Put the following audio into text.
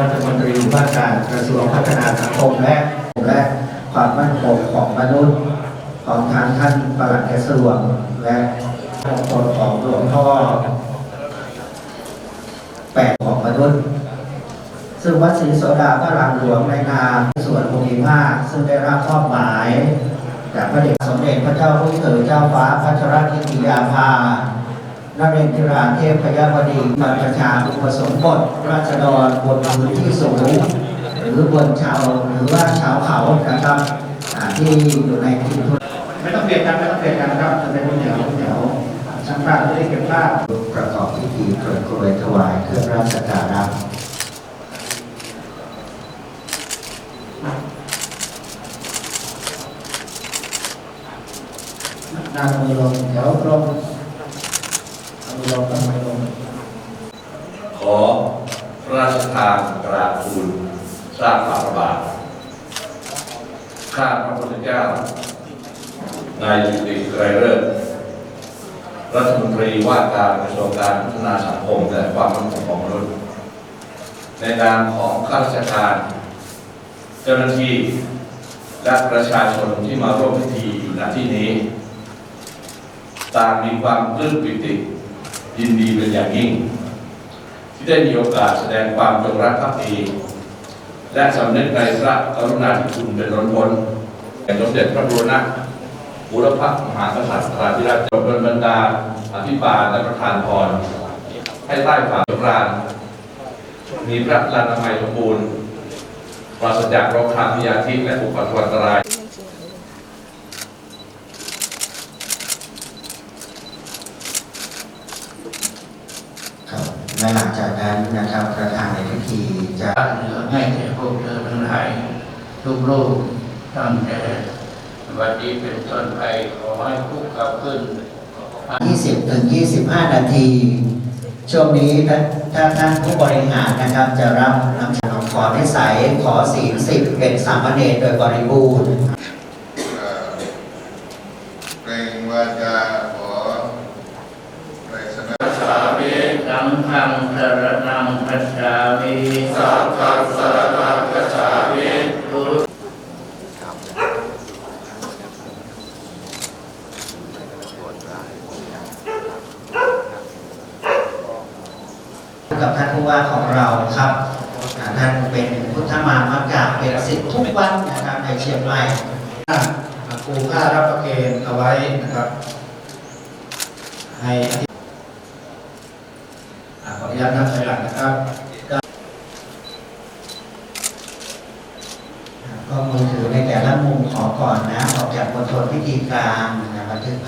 รัฐมนตรีว่าการกระทรวงพัฒนาสังคมและและความมั่นคงของมนุษย์ของทางท่านปลัดกระทรวงและมงคลของหลวงพ่อแปดของมนุษย์ ซึ่งวัดศรีโสดาพระรามหลวงในนามส่วนภูมิภาคซึ่งได้รับมอบหมาย จากพระเดชสมเด็จพระเจ้าลูกเธอเจ้าฟ้าพัชรกิติยาภา นเรนทิราเทพพยาวดีบรรพชาอุปสมบทราษฎรบนพื้นที่สูง หรือบนชาวหรือว่าชาวเขานะครับอ่าที่อยู่ในที่ทุนไม่ต้องเปลี่ยนกันไม่ต้องเปลี่ยนกันนะครับจะเป็นแถวแถวช่างภาพจะได้เก็บภาพประกอบพิธีตรวจกรวยถวายเครื่องราชการะนางมือลงแถวตรง มือลงตั้งไว้ลงขอพระราชทานกราบทูลทราบฝ่าพระบาท ข้าพระพุทธเจ้า นายจุติไกรเลิศรัฐมนตรีว่าการกระทรวงการพัฒนาสังคมและความมั่นคงของมนุษย์ ในนามของข้าราชการ เจ้าหน้าที่และประชาชนที่มาร่วมพิธีอยู่ณที่นี้ ต่างมีความปลื้มปิติ ยินดีเป็นอย่างยิ่ง ที่ได้มีโอกาสแสดงความจงรักภักดี และสำนึกในพระกรุณาธิคุณเป็นล้นพ้นแห่งสมเด็จพระบรมบุรพมหากษัตริย์ราธิราชจบดลบรรดาอภิบาลและประธานพรให้ใต้ฝ่าสำราญมีพระลานามัยสมบูรณ์ปราศจากโรคคามพยาธิและอุปัตวันตราย ครับ และหลังจากนั้นนะครับประธานในพิธีจะเหลือให้แก่พวกเธอทั้งหลาย ทุกรูปตั้งแต่วันนี้เป็นต้นไปขอให้คุกเข่าขึ้น 20ถึง25 นาที ช่วงนี้ถ้าถ้าท่านผู้บริหารนะครับ จะรับน้ำชาขอนิสัยขอศีลสิบเป็นสามเณรโดยบริบูรณ์เกรงว่าจะขอไปสนับ สามิสัง ฆังสรณังคัจฉามิสังฆังสรณังกัจฉามิทุกับท่านผู้ว่าของเราครับท่านเป็นพุทธมามากราเป็นสิทธิ์ทุกวันนะครับในเชียงใหม่ปูค่ารับประเคนเอาไว้นะครับให้ ขออนุญาตนับถอยหลังนะครับก็มือถือในแต่ละมุมขอก่อนนะ ออกจากบนทนพิธีการนะบันทึก